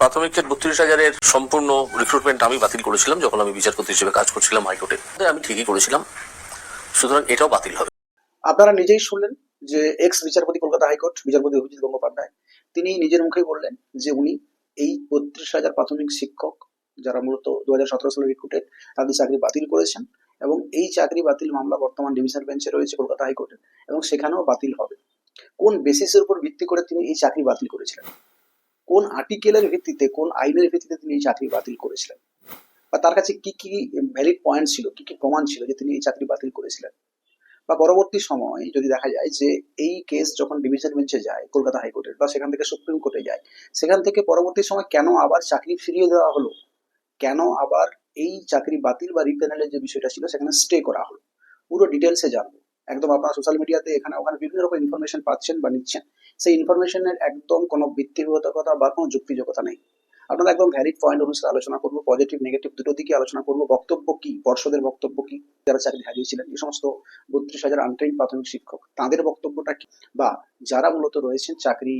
প্রাথমিকের বত্রিশ হাজারের সম্পূর্ণ রিক্রুটমেন্ট আমি বাতিল করেছিলাম, যখন আমি বিচারপতি হিসেবে কাজ করছিলাম হাইকোর্টে। আমি ঠিকই করেছিলাম। সুতরাং এটাও বাতিল হবে। আপনারা নিজেই শুনলেন যে এক্স বিচারপতি কলকাতা হাইকোর্ট, বিচারপতি অভিজিৎ গঙ্গোপাধ্যায়, তিনি নিজের মুখেই বললেন যে উনি এই বত্রিশ হাজার প্রাথমিক শিক্ষক যারা মূলত দু হাজার সতেরো সালে রিক্রুটেড তাদের চাকরি বাতিল করেছেন এবং এই চাকরি বাতিল মামলা বর্তমান ডিভিশন বেঞ্চে রয়েছে কলকাতা হাইকোর্টে এবং সেখানেও বাতিল হবে। কোন বেসিসের উপর ভিত্তি করে তিনি এই চাকরি বাতিল করেছিলেন? কোন আর্টিকেলের ভিত্তিতে, কোন আইনের ভিত্তিতে তিনি এই চাকরি বাতিল করেছিলেন? বা তার কাছে কি কি ভ্যালিড পয়েন্ট ছিল, কি কি প্রমাণ ছিল যে তিনি এই চাকরি বাতিল করেছিলেন? বা পরবর্তী সময় যদি দেখা যায় যে এই কেস যখন ডিভিশন বেঞ্চে যায়, কলকাতা হাইকোর্টের, বা সেখান থেকে সুপ্রিম কোর্টে যায়, সেখান থেকে পরবর্তী সময় কেন আবার চাকরি ফিরিয়ে দেওয়া হলো? কেন আবার এই চাকরি বাতিল বা রিপেনালের যে বিষয়টা ছিল, সেখানে স্টে করা হলো? পুরো ডিটেলসে জানব। একদম আপনারা সোশ্যাল মিডিয়াতে এখানে ওখানে বিভিন্ন রকম ইনফরমেশন পাচ্ছেন বা নিচ্ছেন, সেই ইনফরমেশনের একদম কোনো ভিত্তিগতকতা বা কোনো যুক্তিযোগ্যতা নেই। আপনারা একদম ভ্যালিড পয়েন্ট অনুসারে আলোচনা করব পজিটিভ নেগেটিভ দুটো দিকে আলোচনা করব। বক্তব্য কি? পর্ষদের বক্তব্য কি? যারা চাকরি হারিয়েছিলেন, এই সমস্ত বত্রিশ হাজার আনট্রেন প্রাথমিক শিক্ষক, তাদের বক্তব্যটা কি? বা যারা মূলত রয়েছেন চাকরি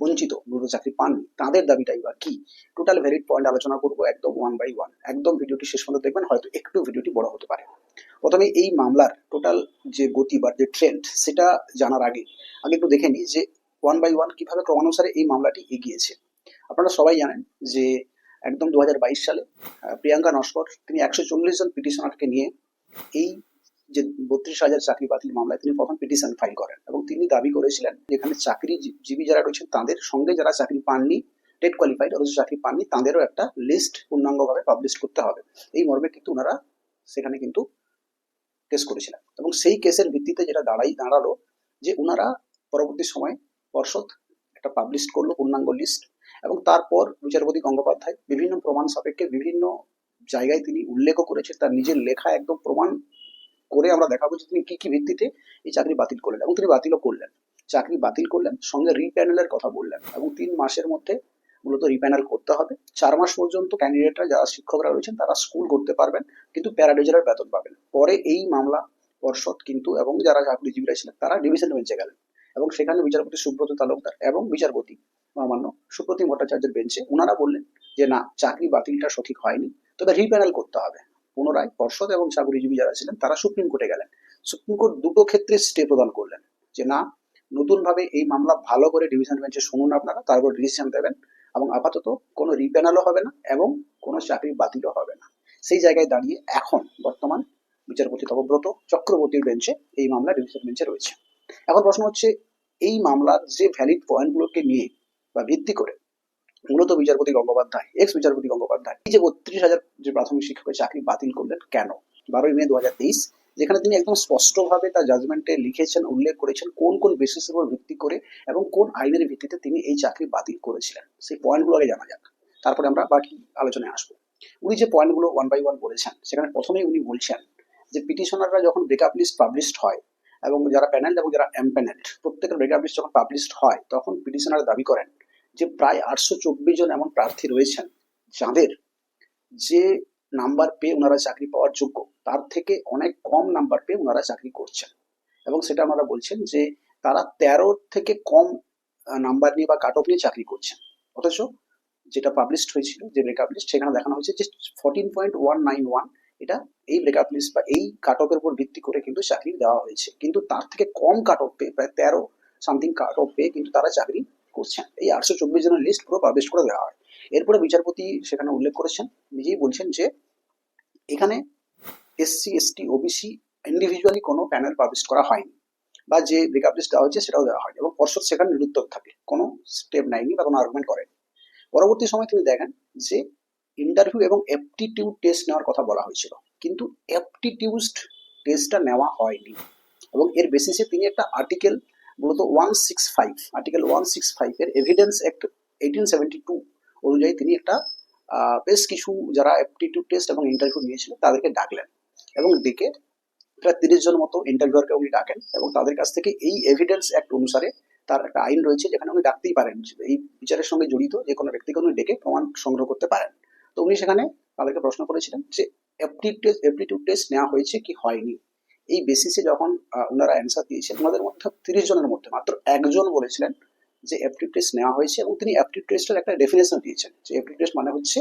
বঞ্চিত, মূলত চাকরি পাননি, তাদের দাবিটাই বা কি? টোটাল ভ্যালিড পয়েন্ট আলোচনা করব একদম ওয়ান বাই ওয়ান একদম ভিডিওটি শেষ পর্যন্ত দেখবেন, হয়তো একটু ভিডিওটি বড় হতে পারে। প্রথমে এই মামলার টোটাল যে গতি বা যে ট্রেন্ড সেটা জানার আগে আগে একটু দেখে নিই যে ওয়ান বাই ওয়ান কীভাবে ক্রমানুসারে এই মামলাটি এগিয়েছে। আপনারা সবাই জানেন যে একদম দু হাজার বাইশ সালে প্রিয়াঙ্কা নস্কর, তিনি একশো চল্লিশ জন পিটিশনারকে নিয়ে এই যে বত্রিশ হাজার চাকরি বাতিল মামলায় তিনি প্রথম পিটিশন ফাইল করেন এবং তিনি দাবি করেছিলেন যেখানে চাকরি জীবী যারা রয়েছেন তাদের সঙ্গে যারা চাকরি পাননি, টেট কোয়ালিফাইড অথচ চাকরি পাননি, তাদেরও একটা লিস্ট পূর্ণাঙ্গভাবে পাবলিশ করতে হবে। এই মর্মে কিন্তু ওনারা সেখানে কিন্তু কেস করেছিলেন এবং সেই কেসের ভিত্তিতে যেটা দাঁড়াই, দাঁড়াল যে ওনারা পরবর্তী সময় পর্ষদ একটা পাবলিশ করল, পূর্ণাঙ্গ লিস্ট এবং তারপর বিচারপতি গঙ্গোপাধ্যায় বিভিন্ন প্রমাণ সাপেক্ষে বিভিন্ন জায়গায় তিনি উল্লেখও করেছেন। তার নিজের লেখা একদম প্রমাণ করে আমরা দেখাবো যে তিনি কি কি ভিত্তিতে এই চাকরি বাতিল করলেন এবং তিনি বাতিলও করলেন। চাকরি বাতিল করলেন, সঙ্গে রিপ্যানেলের কথা বললেন এবং তিন মাসের মধ্যে মূলত রিপ্যানেল করতে হবে। চার মাস পর্যন্ত ক্যান্ডিডেটরা যারা শিক্ষকরা রয়েছেন, তারা স্কুল করতে পারবেন, কিন্তু প্যারাডিজারের বেতন পাবেন। পরে এই মামলা পর্ষদ কিন্তু, এবং যারা চাকরিজীবীরা ছিলেন, তারা ডিভিশন বেঞ্চে গেলেন। এবং সেখানে বিচারপতি সুব্রত তালুকদার এবং বিচারপতি মহামান্য সুপ্রতিম ভট্টাচার্যের বেঞ্চে ওনারা বললেন যে, না, চাকরি বাতিলটা সঠিক হয়নি। তবে রিপ্যানেল করতে হবে। পুনরায় পর্ষদ এবং চাকরিজীবী যারা ছিলেন, তারা সুপ্রিম কোর্টে গেলেন। সুপ্রিম কোর্ট দুটো ক্ষেত্রে স্টে প্রদান করলেন। যে, না, নতুনভাবে এই মামলা ভালো করে ডিভিশন বেঞ্চে শুনুন আপনারা, তারপর ডিসিশন দেবেন। এবং আপাতত কোনো রিপ্যানেলও হবে না এবং কোনো চাকরি বাতিলও হবে না। সেই জায়গায় দাঁড়িয়ে এখন বর্তমান বিচারপতি তপব্রত চক্রবর্তীর বেঞ্চে এই মামলা ডিভিশন বেঞ্চে রয়েছে। এখন প্রশ্ন হচ্ছে, এই মামলার যে ভ্যালিড পয়েন্টগুলোকে নিয়ে বা ভিত্তি করে মূলত বিচারপতি গঙ্গোপাধ্যায় এক্স বিচারপতি গঙ্গোপাধ্যায় এই যে বত্রিশ হাজার যে প্রাথমিক শিক্ষকের চাকরি বাতিল করলেন কেন? বারোই মে দু হাজার তেইশ যেখানে তিনি একদম স্পষ্টভাবে তার জাজমেন্টে লিখেছেন, উল্লেখ করেছেন কোন কোন বেসিসের উপর ভিত্তি করে এবং কোন আইনের ভিত্তিতে তিনি এই চাকরি বাতিল করেছিলেন। সেই পয়েন্টগুলো আগে জানা যাক। তারপরে আমরা বাকি আলোচনায় আসব। উনি যে পয়েন্টগুলো ওয়ান বাই ওয়ান বলেছেন, সেখানে প্রথমেই উনি বলছেন যে পিটিশনাররা যখন ব্রেকআপ লিস্ট পাবলিশড হয় এবং যারা প্যানেল এবং যারা এমপ্যানেলড প্রত্যেকের ব্রেকআপ লিস্ট যখন পাবলিশড হয়, তখন পিটিশনার দাবি করেন যে প্রায় আটশো চব্বিশ জন এমন প্রার্থী রয়েছেন যাদের যে নাম্বার পেয়ে ওনারা চাকরি পাওয়ার যোগ্য। তার থেকে অনেক কম নাম্বার পেয়ে ওনারা চাকরি করছেন। এবং সেটা ওনারা বলছেন যে, তারা তেরো থেকে কম নাম্বার নিয়ে বা কাট অফ নিয়ে চাকরি করছেন। অথচ যেটা পাবলিশড হয়েছিল, যে ব্রেকআপ লিস্ট সেখানে দেখানো হয়েছে যে fourteen point one nine one এটা এই ব্রেকআপ লিস্ট বা এই কাট অফের উপর ভিত্তি করে কিন্তু চাকরি দেওয়া হয়েছে। কিন্তু তার থেকে কম কাট অফ পেয়ে, প্রায় তেরো সামথিং কাট অফ পেয়ে কিন্তু তারা চাকরি করছেন। এই আটশো চব্বিশ জনের লিস্ট পুরো পাবলিশ করে দেওয়া হয়। এরপরে বিচারপতি সেখানে উল্লেখ করেছেন, নিজেই বলছেন যে, এখানে এসসি এসটি ওবিসি ইন্ডিভিজুয়ালি কোনো প্যানেল পাবলিশ করা হয়নি বা যে ব্রেকআপ লিস্ট দেওয়া হয়েছে সেটাও দেওয়া হয়নি এবং পর্ষদ সেখানে নিরুত্তর থাকে। কোনো স্টেপ নেয়নি বা কোনো আর্গুমেন্ট করেনি। পরবর্তী সময় তিনি দেখেন যে ইন্টারভিউ এবং অ্যাপটিটিউড টেস্ট নেওয়ার কথা বলা হয়েছিল। কিন্তু অ্যাপটিটিউড টেস্টটা নেওয়া হয়নি এবং এর বেসিসে তিনি একটা আর্টিকেল মূলত one six five article one six ফাইভের evidence act eighteen seventy two অনুযায়ী তিনি একটা বেশ কিছু যারা অ্যাপটিটিউড টেস্ট এবং ইন্টারভিউ নিয়েছিলেন তাদেরকে ডাকলেন। এবং ডেকে প্রায় তিরিশ জন মতো ইন্টারভিউয়ারকে উনি ডাকেন এবং তাদের কাছ থেকে এই এভিডেন্স অ্যাক্ট অনুসারে তার একটা আইন রয়েছে যেখানে উনি ডাকতেই পারেন এই বিচারের সঙ্গে জড়িত যে কোনো ব্যক্তিকে উনি ডেকে প্রমাণ সংগ্রহ করতে পারেন। তো উনি সেখানে তাদেরকে প্রশ্ন করেছিলেন যে অ্যাপটিটিউড টেস্ট নেওয়া হয়েছে কি হয়নি? এই বেসিসে যখন ওনারা অ্যান্সার দিয়েছেন ওনাদের মধ্যে তিরিশ জনের মধ্যে মাত্র একজন বলেছিলেন যে অ্যাপটিভ টেস্ট নেওয়া হয়েছে এবং তিনি অ্যাপটিভ টেস্টের একটা ডেফিনেশন দিয়েছেন যে অ্যাপটিভ টেস্ট মানে হচ্ছে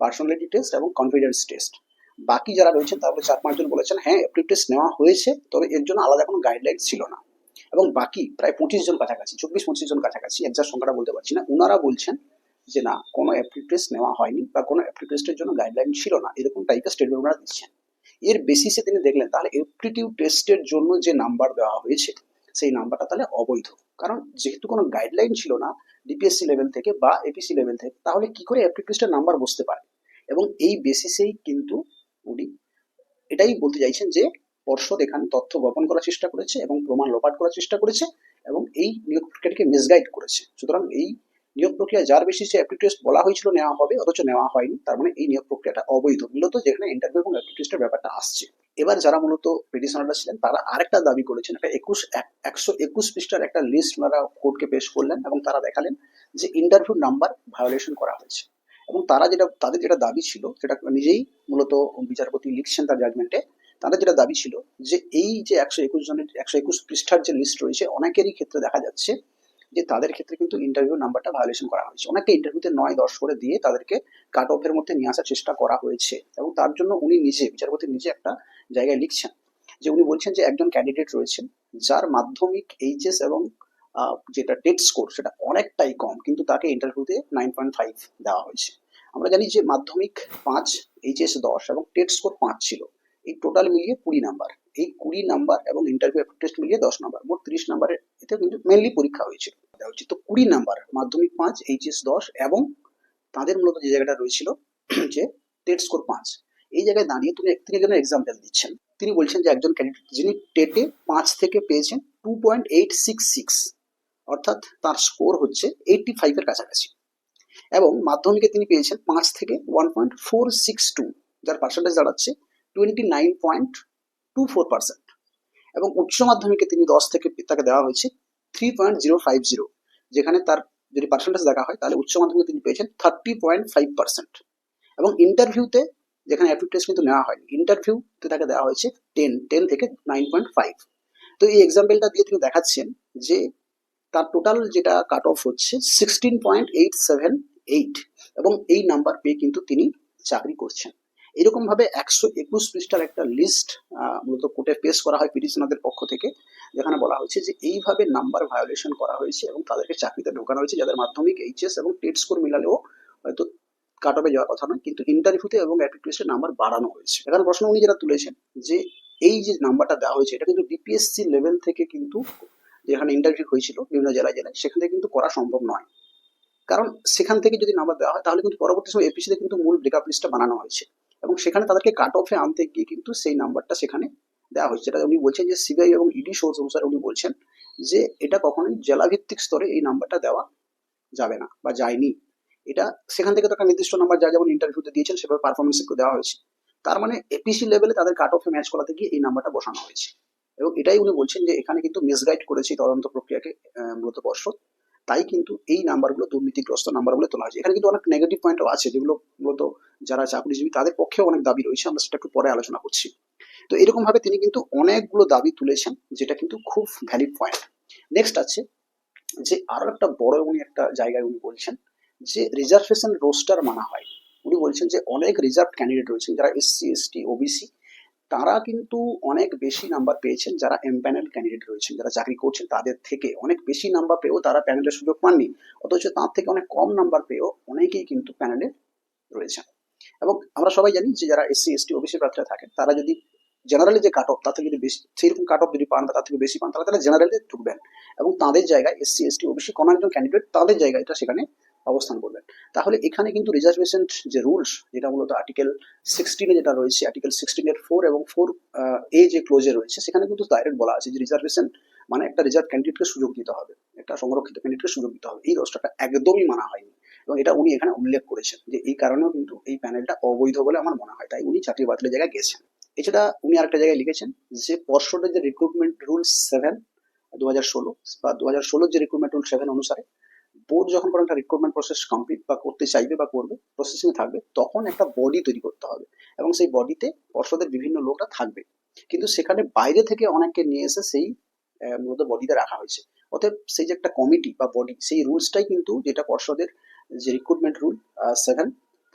পার্সোনালিটি টেস্ট এবং কনফিডেন্স টেস্ট বাকি যারা রয়েছেন তারপরে চার পাঁচজন বলেছেন হ্যাঁ অ্যাপটিভ টেস্ট নেওয়া হয়েছে, তবে এর জন্য আলাদা কোনো গাইডলাইন ছিল না। এবং বাকি প্রায় পঁচিশ জন কাছাকাছি, চব্বিশ পঁচিশ জন কাছাকাছি একজার সংখ্যাটা বলতে পারছি না ওনারা বলছেন যে, না, কোনো অ্যাপটিভ টেস্ট নেওয়া হয়নি বা কোনো অ্যাপটিভ টেস্টের জন্য গাইডলাইন ছিল না। এরকম টাইপের স্টেটমেন্ট ওনারা দিচ্ছেন। এর বেসিসে তিনি দেখলেন, তাহলে অ্যাপটিটিউড টেস্টের জন্য যে নাম্বার দেওয়া হয়েছে, সেই নাম্বারটা তাহলে অবৈধ। কারণ যেহেতু কোনো গাইডলাইন ছিল না ডিপিএসসি লেভেল থেকে বা এপিসি লেভেল থেকে, তাহলে কি করে অ্যাপটিভ টেস্টের নাম্বার বসতে পারে? এবং এই বেসিসেই কিন্তু উনি এটাই বলতে চাইছেন যে পর্ষদ এখানে তথ্য গোপন করার চেষ্টা করেছে এবং প্রমাণ লোপাট করার চেষ্টা করেছে এবং এই নিয়োগ প্রক্রিয়াটিকে মিসগাইড করেছে। সুতরাং এই নিয়োগ প্রক্রিয়া যার বেসিসে অ্যাপটিভ টেস্ট বলা হয়েছিল নেওয়া হবে, অথচ নেওয়া হয়নি। তার মানে এই নিয়োগ প্রক্রিয়াটা অবৈধ। মূলত যেখানে ইন্টারভিউ এবং অ্যাপটিভ টেস্টের ব্যাপারটা আসছে। এবার যারা মূলত পিটিশনাররা ছিলেন, তারা আরেকটা দাবি করেছেন, একটা একুশ একশো একুশ পৃষ্ঠার একটা লিস্ট ওনারা কোর্টকে পেশ করলেন এবং তারা দেখালেন যে ইন্টারভিউ নাম্বার ভায়োলেশন করা হয়েছে। এবং তারা যেটা, তাদের যেটা দাবি ছিল, সেটা নিজেই মূলত বিচারপতি লিখছেন তার জাজমেন্টে তাদের যেটা দাবি ছিল যে এই যে একশো একুশ জনের, একশো একুশ পৃষ্ঠার যে লিস্ট রয়েছে, অনেকেরই ক্ষেত্রে দেখা যাচ্ছে যে তাদের ক্ষেত্রে কিন্তু ইন্টারভিউ নাম্বারটা ভায়োলেশন করা হয়েছে। অনেকে ইন্টারভিউতে নয় দশ করে দিয়ে তাদেরকে কাট অফের মধ্যে নিয়ে আসার চেষ্টা করা হয়েছে। এবং তার জন্য উনি নিজে, বিচারপতি নিজে একটা জায়গায় লিখছেন যে উনি বলছেন যে একজন ক্যান্ডিডেট রয়েছেন, যার মাধ্যমিক এইচএস এবং যেটা টেট স্কোর সেটা অনেকটাই কম, কিন্তু তাকে ইন্টারভিউতে নাইন পয়েন্ট ফাইভ দেওয়া হয়েছে। আমরা জানি যে মাধ্যমিক পাঁচ এইচএস দশ এবং টেট স্কোর পাঁচ ছিল। এই টোটাল মিলিয়ে কুড়ি নাম্বার এই কুড়ি নাম্বার এবং ইন্টারভিউ টেস্ট মিলিয়ে দশ নাম্বার মোট তিরিশ নাম্বারের এতে কিন্তু মেনলি পরীক্ষা হয়েছিল। দেওয়া হয়েছে। তো কুড়ি নাম্বার মাধ্যমিক পাঁচ এইচএস দশ এবং তাদের মূলত যে জায়গাটা রয়েছিল, যে টেট স্কোর পাঁচ। এই জায়গায় দাঁড়িয়ে তুমি তিনি একজন এক্সাম্পল দিচ্ছেন। তিনি বলছেন যে একজন ক্যান্ডিডেট যিনি টেটে পাঁচ থেকে পেয়েছেন two point eight six six অর্থাৎ তার স্কোর হচ্ছে এইটটি ফাইভের কাছাকাছি। এবং মাধ্যমিকে তিনি পেয়েছেন পাঁচ থেকে one point four six two যার পার্সেন্টেজ দাঁড়াচ্ছে twenty nine point two four percent এবং উচ্চ মাধ্যমিকে তিনি দশ থেকে তাকে দেওয়া হয়েছে three point zero five zero যেখানে তার যদি পার্সেন্টেজ দেখা হয়, তাহলে উচ্চ মাধ্যমিকে তিনি পেয়েছেন থার্টি পয়েন্ট ফাইভ পার্সেন্ট এবং ইন্টারভিউতে যেখানে অ্যাপটিভ টেস্ট কিন্তু নেওয়া হয়নি ইন্টারভিউতে তাকে দেওয়া হয়েছে টেন টেন থেকে নাইন পয়েন্ট ফাইভ তো এই এক্সাম্পলটা দিয়ে তিনি দেখাচ্ছেন যে তার টোটাল যেটা কাট অফ হচ্ছে sixteen point eight seven eight এবং এই নাম্বার পেয়ে কিন্তু তিনি চাকরি করছেন। এরকম ভাবে একশো একুশ পৃষ্ঠার একটা লিস্ট মূলত কোর্টে পেশ করা হয় পিটিশনারদের পক্ষ থেকে, যেখানে বলা হয়েছে যে এইভাবে নাম্বার ভায়োলেশন করা হয়েছে এবং তাদেরকে চাকরিতে ঢোকানো হয়েছে যাদের মাধ্যমিক এইচএস এবং টেট স্কোর মিলালেও হয়তো কাট অফে যাওয়ার কথা নয়, কিন্তু ইন্টারভিউতে এবং অ্যাপটিটিউডের নাম্বার বাড়ানো হয়েছে। এখানে প্রশ্ন উনি যেটা তুলেছেন যে এই যে নাম্বারটা দেওয়া হয়েছে, এটা কিন্তু ডিপিএসসি লেভেল থেকে কিন্তু যেখানে ইন্টারভিউ হয়েছিল, বিভিন্ন জেলায় জেলায়, সেখান থেকে কিন্তু করা সম্ভব নয়। কারণ সেখান থেকে যদি নাম্বার দেওয়া হয়, তাহলে কিন্তু পরবর্তী সময় এপিসিতে কিন্তু মূল ব্রেকআপ লিস্টটা বানানো হয়েছে। এবং সেখানে তাদেরকে কাট অফে আনতে গিয়ে কিন্তু সেই নাম্বারটা সেখানে দেওয়া হয়েছে। যেটা উনি বলছেন যে সিবিআই এবং ইডি সোর্স অনুসারে উনি বলছেন যে, এটা কখনোই জেলাভিত্তিক স্তরে এই নাম্বারটা দেওয়া যাবে না বা যায়নি। এটা সেখান থেকে তো একটা নির্দিষ্ট নাম্বার যা যেমন ইন্টারভিউতে দিয়েছেন, সেভাবে পারফরমেন্স দেওয়া হয়েছে। তার মানে এপিসি লেভেলে তাদের কাট অফে ম্যাচ করাতে গিয়ে এই নাম্বারটা বসানো হয়েছে। এবং এটাই উনি বলছেন যে এখানে কিন্তু মিসগাইড করেছে তদন্ত প্রক্রিয়াকে মূলত পর্ষদ তাই কিন্তু এই নাম্বারগুলো দুর্নীতিগ্রস্ত নাম্বার বলে তোলা হয়েছে। এখানে কিন্তু অনেক নেগেটিভ পয়েন্টও আছে, যেগুলো মূলত যারা চাকরিজীবী, তাদের পক্ষেও অনেক দাবি রয়েছে। আমরা সেটা একটু পরে আলোচনা করছি। তো এরকম ভাবে তিনি কিন্তু অনেকগুলো দাবি তুলেছেন, যেটা কিন্তু খুব ভ্যালিড পয়েন্ট নেক্সট আছে যে আরও একটা বড় উনি একটা জায়গায় উনি বলছেন যে রিজার্ভেশন রোস্টার মানা হয়। উনি বলছেন যে অনেক রিজার্ভ ক্যান্ডিডেট রয়েছেন, যারা এসসি এসটি ওবিসি তারা কিন্তু অনেক বেশি নাম্বার পেয়েছেন যারা এমপ্যানেল ক্যান্ডিডেট রয়েছেন, যারা চাকরি করছেন তাদের থেকে। অনেক বেশি নাম্বার পেয়েও তারা প্যানেলের সুযোগ পাননি। অথচ তার থেকে অনেক কম নাম্বার পেয়েও অনেকেই কিন্তু প্যানেলে রয়েছেন। এবং আমরা সবাই জানি যে যারা এসসি এসটি ওবিসি প্রার্থীরা থাকেন, তারা যদি জেনারেলি যে কাট অফ তার থেকে যদি বেশি সেইরকম কাট অফ যদি পান তার থেকে বেশি পান, তাহলে তারা জেনারেলে ঢুকবেন। এবং তাদের জায়গায় এসসি এসটি ওবিসি কোনো একজন ক্যান্ডিডেট তাদের জায়গায় এটা সেখানে অবস্থান করবেন। তাহলে এখানে কিন্তু রিজার্ভেশন যে রুলস যেটা মূলত আর্টিকেল সিক্সটিনে যেটা রয়েছে আর্টিকেল সিক্সটিনের ফোর এবং ফোর এ যে ক্লোজে রয়েছে, সেখানে কিন্তু ডাইরেক্ট বলা আছে যে রিজার্ভেশন মানে একটা রিজার্ভ ক্যান্ডিডেটকে সুযোগ দিতে হবে, একটা সংরক্ষিত ক্যান্ডিডেটকে সুযোগ দিতে হবে। এই রোস্টারটা একদমই মানা হয়নি এবং এটা উনি এখানে উল্লেখ করেছেন যে এই কারণেও কিন্তু এই প্যানেলটা অবৈধ বলে আমার মনে হয়, তাই উনি চাকরি বাতিলের জায়গায় গেছেন। এছাড়া উনি আরেকটা জায়গায় লিখেছেন যে পর্ষদের যে রিক্রুটমেন্ট রুল সেভেন দু হাজার ষোলো বা দু হাজার ষোলোর যে রিক্রুটমেন্ট রুল সেভেন অনুসারে বোর্ড যখন কোনো একটা রিক্রুটমেন্ট প্রসেস কমপ্লিট বা করতে চাইবে বা করবে প্রসেসিং থাকবে, তখন একটা বডি তৈরি করতে হবে। এবং সেই বডিতে পর্ষদের বিভিন্ন লোকরা থাকবে। কিন্তু সেখানে বাইরে থেকে অনেককে নিয়ে এসে সেই মূলত বডিতে রাখা হয়েছে। অতএব সেই যে একটা কমিটি বা বডি সেই রুলসটাই কিন্তু যেটা পর্ষদের যে রিক্রুটমেন্ট রুল সেভেন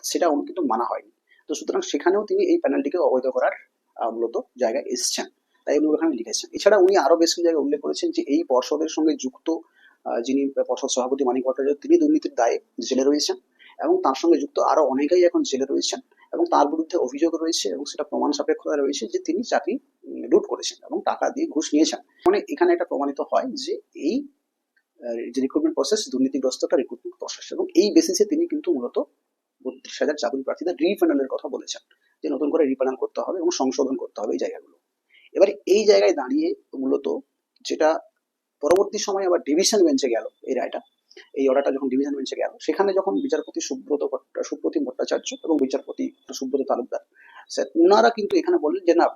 সেটা উনি কিন্তু মানা হয়নি। তো সুতরাং সেখানেও তিনি এই প্যানেলটিকে অবৈধ করার মূলত জায়গায় এসছেন। তাই উনি ওখানে লিখেছেন। এছাড়া উনি আরও বেশ কিছু জায়গায় উল্লেখ করেছেন যে এই পর্ষদের সঙ্গে যুক্ত যিনি পর্ষদ সভাপতি মানিক ভট্টাচার্য, তিনি দুর্নীতির দায়ে জেলে রয়েছেন এবং তার সঙ্গে যুক্ত আরও অনেকেই এখন জেলে রয়েছেন এবং তার বিরুদ্ধে অভিযোগ রয়েছে এবং সেটা প্রমাণ সাপেক্ষতা রয়েছে যে তিনি চাকরি লুট করেছেন এবং টাকা দিয়ে ঘুষ নিয়েছেন। মানে এখানে এটা প্রমাণিত হয় যে এই যে রিক্রুটমেন্ট প্রসেস দুর্নীতিগ্রস্ত একটা রিক্রুটমেন্ট প্রসেস এবং এই বেসিসে তিনি কিন্তু মূলত বত্রিশ হাজার চাকরি প্রার্থীদের রিপ্যানেলের কথা বলেছেন যে নতুন করে রিপ্যানেল করতে হবে এবং সংশোধন করতে হবে এই জায়গাগুলো। এবার এই জায়গায় দাঁড়িয়ে মূলত যেটা পরবর্তী সময়ে আবার ডিভিশন বেঞ্চে গেল এই রায়টা। এই অর্ডারটা যখন ডিভিশন বেঞ্চে গেল, সেখানে যখন বিচারপতি সুব্রত সুপ্রতিম ভট্টাচার্য এবং বিচারপতি সুব্রত তালুকদার ওনারা কিন্তু এখানে বললেন যে, না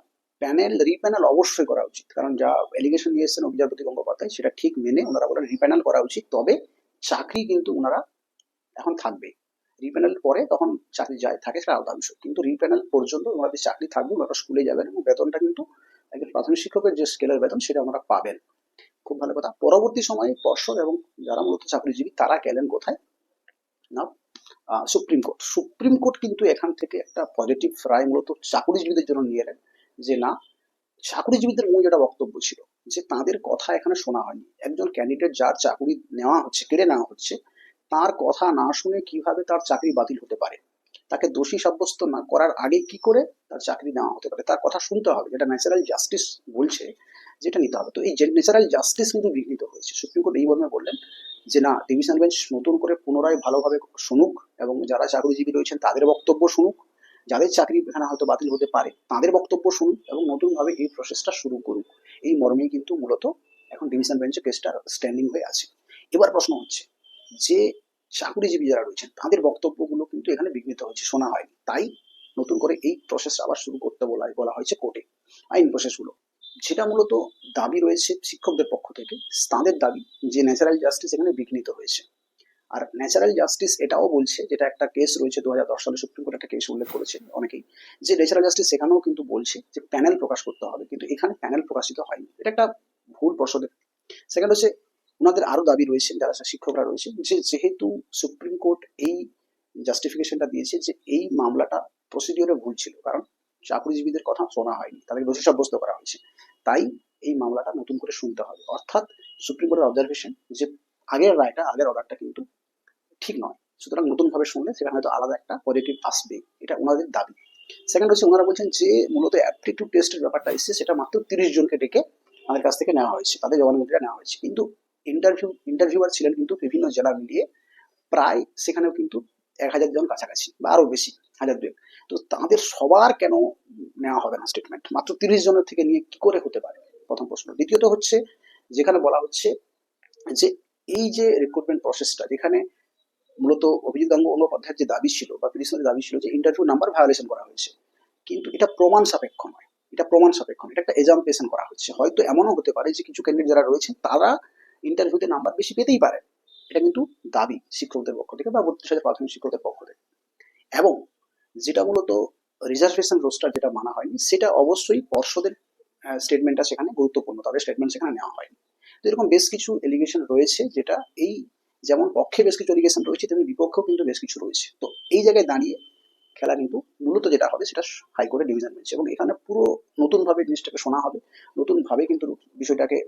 প্যানেল রিপ্যানেল অবশ্যই করা উচিত। কারণ যা এলিগেশন নিয়ে এসেছেন বিচারপতি গঙ্গোপাধ্যায়, সেটা ঠিক মেনে ওনারা বলেন রিপ্যানেল করা উচিত। তবে চাকরি কিন্তু ওনারা এখন থাকবে রিপ্যানেল পরে তখন চাকরি যায়, থাকে সেটা আলাদা বিষয়। কিন্তু রিপ্যানেল পর্যন্ত ওনাদের চাকরি থাকবে, ওনারা স্কুলে যাবেন এবং বেতনটা কিন্তু একজন প্রাথমিক শিক্ষকের যে স্কেলের বেতন, সেটা ওনারা পাবেন। খুব ভালো কথা। পরবর্তী সময়ে পর্ষদ এবং যারা মূলত চাকরিজীবী, তারা গেলেন কোথায়? না সুপ্রিম কোর্ট। সুপ্রিম কোর্ট কিন্তু এখান থেকে একটা পজিটিভ রায় মূলত চাকরিজীবীদের জন্য নিয়ে এলেন যে, না, চাকরিজীবীদের মূল যেটা বক্তব্য ছিল যে, তাদের কথা এখানে শোনা হয়নি। একজন ক্যান্ডিডেট যার চাকরি নেওয়া হচ্ছে, কেড়ে নেওয়া হচ্ছে, তার কথা না শুনে কীভাবে তার চাকরি বাতিল হতে পারে? তাকে দোষী সাব্যস্ত না করার আগে কি করে তার চাকরি নেওয়া হতে পারে? তার কথা শুনতে হবে। যেটা ন্যাচারাল জাস্টিস বলছে যেটা নিতে হবে। তো এই ন্যাচারাল জাস্টিস কিন্তু বিঘ্নিত হয়েছে। সুপ্রিম কোর্ট এই মর্মে বললেন যে, না ডিভিশন বেঞ্চ নতুন করে পুনরায় ভালোভাবে শুনুক এবং যারা চাকরিজীবী রয়েছেন তাদের বক্তব্য শুনুক। যাদের চাকরি এখানে হয়তো বাতিল হতে পারে তাদের বক্তব্য শুনুক এবং নতুনভাবে এই প্রসেসটা শুরু করুক। এই মর্মেই কিন্তু মূলত এখন ডিভিশন বেঞ্চে কেসটা স্ট্যান্ডিং হয়ে আছে। এবার প্রশ্ন হচ্ছে যে, চাকরিজীবী যারা রয়েছেন তাদের বক্তব্যগুলো কিন্তু এখানে বিঘ্নিত হয়েছে, শোনা হয়নি। তাই নতুন করে এই প্রসেস আবার শুরু করতে বলা বলা হয়েছে কোর্টে। আইন প্রসেসগুলো যেটা মূলত দাবি রয়েছে শিক্ষকদের পক্ষ থেকে, তাদের দাবি যে ন্যাচারাল জাস্টিস এখানে বিঘ্নিত হয়েছে। আর ন্যাচারাল জাস্টিস এটাও বলছে, যেটা একটা কেস রয়েছে দু হাজার দশ সালে সুপ্রিম কোর্ট একটা কেস উল্লেখ করেছে অনেকেই, যে ন্যাচারাল জাস্টিস সেখানেও কিন্তু বলছে যে প্যানেল প্রকাশ করতে হবে, কিন্তু এখানে প্যানেল প্রকাশিত হয়নি। এটা একটা ভুল পর্ষদের সেকেন্ড হচ্ছে, ওনাদের আরও দাবি রয়েছে, যারা শিক্ষকরা রয়েছে, যে যেহেতু সুপ্রিম কোর্ট এই জাস্টিফিকেশনটা দিয়েছে যে এই মামলাটা প্রসিডিওরে ভুল ছিল, কারণ চাকরিজীবীদের কথা শোনা হয়নি, তাদেরকে দোষী সাব্যস্ত করা হয়েছে। তাই এই মামলাটা নতুন করে শুনতে হবে। অর্থাৎ সুপ্রিম কোর্টের অবজারভেশন যে আগের রায়টা, আগের অর্ডারটা কিন্তু ঠিক নয়। সুতরাং নতুন ভাবে শুনলে সেখানে হয়তো আলাদা একটা পজিটিভ আসবে, এটা ওনাদের দাবি। সেকেন্ড হচ্ছে ওনারা বলছেন যে মূলত অ্যাপটিটিউড টেস্টের ব্যাপারটা এসেছে, সেটা মাত্র তিরিশ জনকে ডেকে আমাদের কাছ থেকে নেওয়া হয়েছে, তাদের জবানবন্দিটা নেওয়া হয়েছে। কিন্তু ইন্টারভিউ ইন্টারভিউয়ার ছিলেন কিন্তু বিভিন্ন জেলা মিলিয়ে প্রায় সেখানেও কিন্তু এক হাজার জন কাছাকাছি বা আরও বেশি, হাজার দুয়েক। তো তাদের সবার কেন নেওয়া হবে না স্টেটমেন্ট মাত্র তিরিশ জনের থেকে নিয়ে কি করে হতে পারে? প্রথম প্রশ্ন। দ্বিতীয়ত হচ্ছে, যেখানে বলা হচ্ছে যে এই যে রিক্রুটমেন্ট প্রসেসটা যেখানে মূলত অভিজিৎ গঙ্গোপাধ্যায়ের যে দাবি ছিল বা পিটিশনের দাবি ছিল যে ইন্টারভিউ নাম্বার ভায়োলেশন করা হয়েছে, কিন্তু এটা প্রমাণ সাপেক্ষ নয়। এটা প্রমাণ সাপেক্ষ এটা একটা এজাম্পেশন করা হচ্ছে। হয়তো এমনও হতে পারে যে কিছু ক্যান্ডিডেট যারা রয়েছেন তারা ইন্টারভিউতে নাম্বার বেশি পেতেই পারে। এটা কিন্তু দাবি শিক্ষকদের পক্ষ থেকে বা বত্রিশ প্রাথমিক শিক্ষকদের পক্ষ থেকে। এবং যেটা মূলত রিজার্ভেশন রোস্টার যেটা মানা হয়নি, সেটা অবশ্যই পর্ষদের স্টেটমেন্টটা সেখানে গুরুত্বপূর্ণ তাদের স্টেটমেন্ট সেখানে নেওয়া হয়নি। তো এরকম বেশ কিছু এলিগেশন রয়েছে যেটা এই যেমন পক্ষে বেশ কিছু এলিগেশন রয়েছে, তেমনি বিপক্ষেও কিন্তু বেশ কিছু রয়েছে। তো এই জায়গায় দাঁড়িয়ে খেলা কিন্তু মূলত যেটা হবে সেটা হাইকোর্টের ডিভিশন বেঞ্চ এবং এখানে পুরো নতুনভাবে জিনিসটাকে শোনা হবে, নতুনভাবে কিন্তু বিষয়টাকে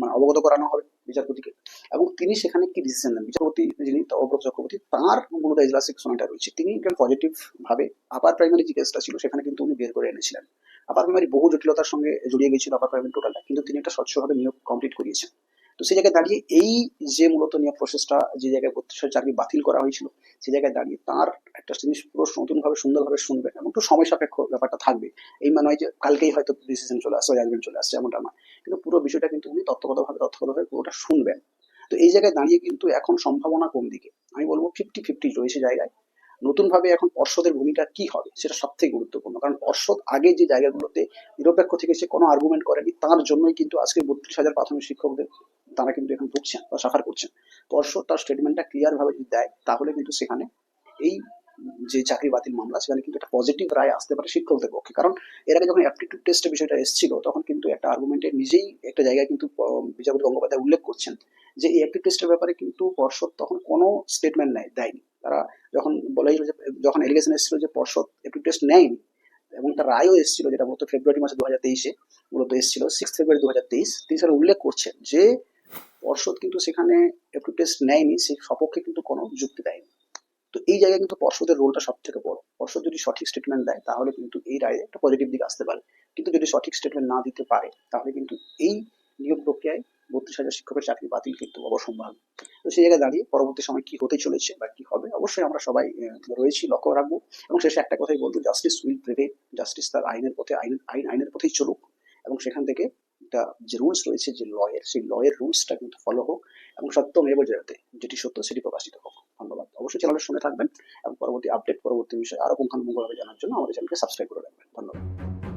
মানে অবগত করানো হবে বিচারপতিকে। এবং তিনি সেখানে কি ডিসিশন নেন? বিচারপতি যিনি অব্রত চক্রবর্তী, তার মূলত এজলাসিক সময়টা রয়েছে, তিনি একজন পজিটিভ ভাবে আপার প্রাইমারি যে কেসটা ছিল, সেখানে কিন্তু উনি বের করে এনেছিলেন। আপার প্রাইমারি বহু জটিলতার সঙ্গে জড়িয়ে গেছিল আপার প্রাইমারি টোটালটা কিন্তু তিনি একটা স্বচ্ছভাবে নিয়োগ কমপ্লিট করিয়েছেন। তো সেই জায়গায় দাঁড়িয়ে এই যে মূলত নিয়োগ প্রসেসটা যে জায়গায় বত্রিশ চাকরি বাতিল করা হয়েছিল, সেই জায়গায় দাঁড়িয়ে তার একটা জিনিস পুরো নতুনভাবে, সুন্দরভাবে শুনবেন এবং একটু সময় সাপেক্ষ ব্যাপারটা থাকবে। এই মানে যে কালকেই হয়তো ডিসিশন চলে আসছে জাজমেন্ট চলে আসছে এমনটা নয়। কিন্তু পুরো বিষয়টা কিন্তু উনি তত্ত্বগতভাবে তথ্যগতভাবে পুরোটা শুনবেন। তো এই জায়গায় দাঁড়িয়ে কিন্তু এখন সম্ভাবনা কোন দিকে আমি বলব ফিফটি ফিফটি রয়েছে জায়গায়। নতুনভাবে এখন পর্ষদের ভূমিকা কি হবে সেটা সব থেকে গুরুত্বপূর্ণ। কারণ পর্ষদ আগে যে জায়গাগুলোতে নিরপেক্ষ থেকে সে কোনো আর্গুমেন্ট করেনি, তার জন্যই কিন্তু আজকে বত্রিশ হাজার প্রাথমিক শিক্ষকদের তারা কিন্তু এখন ভুগছেন বা সাফার করছেন। পর্ষদ তার স্টেটমেন্টটা ক্লিয়ার ভাবে যদি দেয়, তাহলে কিন্তু সেখানে এই যে চাকরি বাতিল মামলা, সেখানে কিন্তু একটা পজিটিভ রায় আসতে পারে শিক্ষকদের পক্ষে। কারণ এর আগে যখন অ্যাপটিটিউড টেস্টের বিষয়টা এসেছিল, তখন কিন্তু একটা আর্গুমেন্টে নিজেই একটা জায়গায় কিন্তু বিচারপতি গঙ্গোপাধ্যায় উল্লেখ করছেন যে এই অ্যাক্টিভ টেস্টের ব্যাপারে কিন্তু পর্ষদ তখন কোনো স্টেটমেন্ট নেয়, দেয়নি। তারা যখন বলা যে, যখন এলিগেশন এসেছিল যে পর্ষদ অ্যাক্টিভ টেস্ট নেয়নি, এবং তার রায়ও এসেছিল যেটা মূলত ফেব্রুয়ারি মাসে দু হাজার তেইশে, মূলত এসেছিল সিক্স ফেব্রুয়ারি দু হাজার তেইশ, তিনি সেটা উল্লেখ করছেন যে, পর্ষদ কিন্তু সেখানে অ্যাক্টিভ টেস্ট নেয়নি সেই সপক্ষে কিন্তু কোনো যুক্তি দেয়নি। তো এই জায়গায় কিন্তু পর্ষদের রোলটা সব থেকে বড়। পর্ষদ যদি সঠিক স্টেটমেন্ট দেয়, তাহলে কিন্তু এই রায়ে একটা পজিটিভ দিক আসতে পারে। কিন্তু যদি সঠিক স্টেটমেন্ট না দিতে পারে, তাহলে কিন্তু এই নিয়োগ প্রক্রিয়ায় বত্রিশ হাজার শিক্ষকের চাকরি বাতিল কিন্তু অবসম্ভাবী। তো সেই জায়গায় দাঁড়িয়ে পরবর্তী সময় কি হতে চলেছে বা কি হবে, অবশ্যই আমরা সবাই রয়েছি, লক্ষ্য রাখব। এবং শেষে একটা কথাই বলব জাস্টিস উইল প্রিভেল জাস্টিস তার আইনের পথে, আইন আইন, আইনের পথেই চলুক। এবং সেখান থেকে একটা যে রুলস রয়েছে, যে লয়ের সেই লয়ের রুলসটা কিন্তু ফলো হোক এবং সত্যম এব জয়তে যেটি সত্য সেটি প্রকাশিত হোক। ধন্যবাদ। অবশ্যই চ্যানেলের সঙ্গে থাকবেন এবং পরবর্তী আপডেট পরবর্তী বিষয়ে আরও পুঙ্খানুপুঙ্খভাবে জানার জন্য আমাদের চ্যানেলকে সাবস্ক্রাইব করে রাখবেন। ধন্যবাদ।